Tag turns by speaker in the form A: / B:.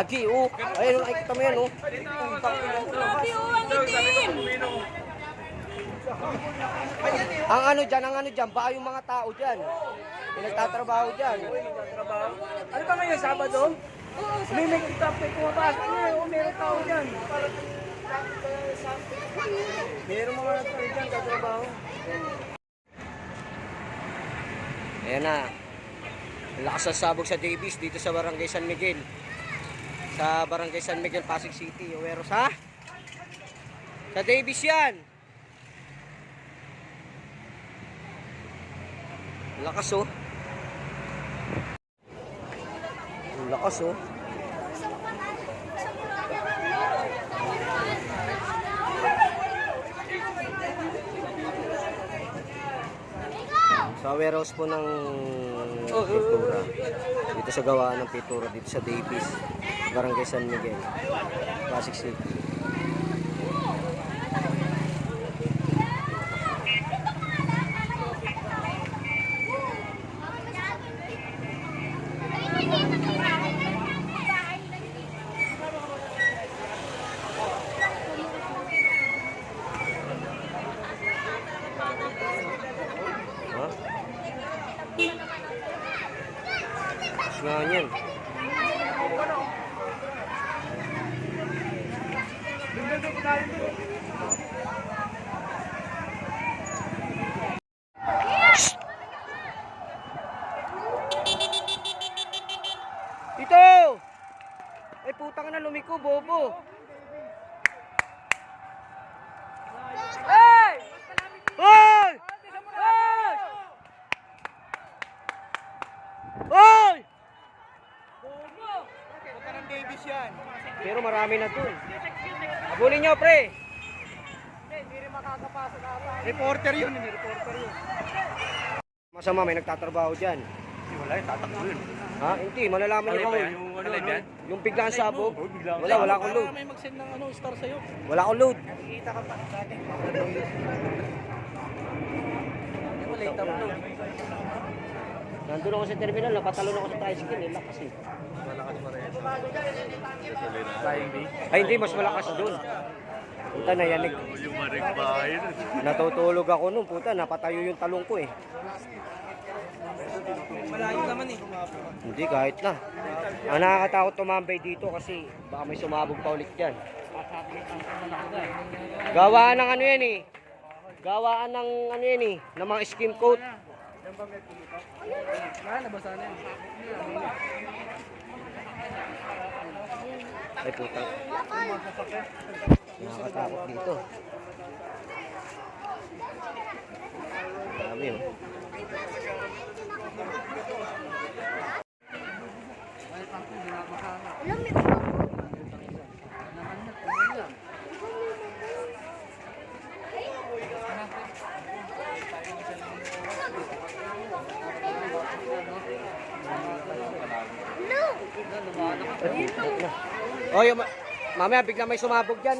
A: Gagi, oh. Ayun, ay, kita mo yan, oh.
B: Grabe oh, ang itim.
A: Ang ano dyan, ang ano dyan, baka yung mga tao dyan. Yung nagtatrabaho dyan.
C: Ano ba ngayon, Sabado? May may kitap may pumapasok na eh. Oh, meron tao dyan. Meron mga tao dyan, katrabaho.
A: Ayan na. Lakas ang sabog sa Davis dito sa Barangay San Miguel. Sa Barangay San Miguel, Pasig City. Uweros ha? Sa Davis yan. Lakas oh. Lakas oh. Sa warehouse po ng pintura. Dito sa gawaan ng pintura dito sa Davis, Barangay San Miguel, Pasig City. Nga yan. Ito! Ay putang na lumiko, bobo.
C: Davis yan.
A: Pero marami na dun. Abulin nyo, pre.
C: Hindi rin makakapasok ata. Reporter yun, hindi reporter yun.
A: Masama, may nagtatrabaho dyan.
C: Wala yun, tatakbo yun.
A: Ha? Hindi, malalaman nyo.
C: Yung ano, ano?
A: Yung biglang sabog. Wala, wala akong load.
C: May mag-send ng ano, star sa'yo.
A: Wala akong load.
C: Kita ka pa dati. Wala yung tablo.
A: Nandun ako sa terminal, napatalon ako sa tricycle. Eh, lakas eh.
C: Flying bee.
A: Ay, hindi, mas malakas doon. Puta.
D: Yung marigbahay nun.
A: Natutulog ako nun, puta, napatayo yung talong ko eh.
C: Malayo naman eh.
A: Hindi, kahit na. Ang nakakatakot tumambay dito kasi baka may sumabog pa ulit dyan. Gawaan ng ano yan eh. Gawaan ng ano yan eh, ng mga skim coat.
C: Wala, nabasa na yun.
A: Ay puta. Nakakatakot dito. Dami oh. Ay, puta na. Oh, yung, ma- mamaya bigla may sumabog dyan. no?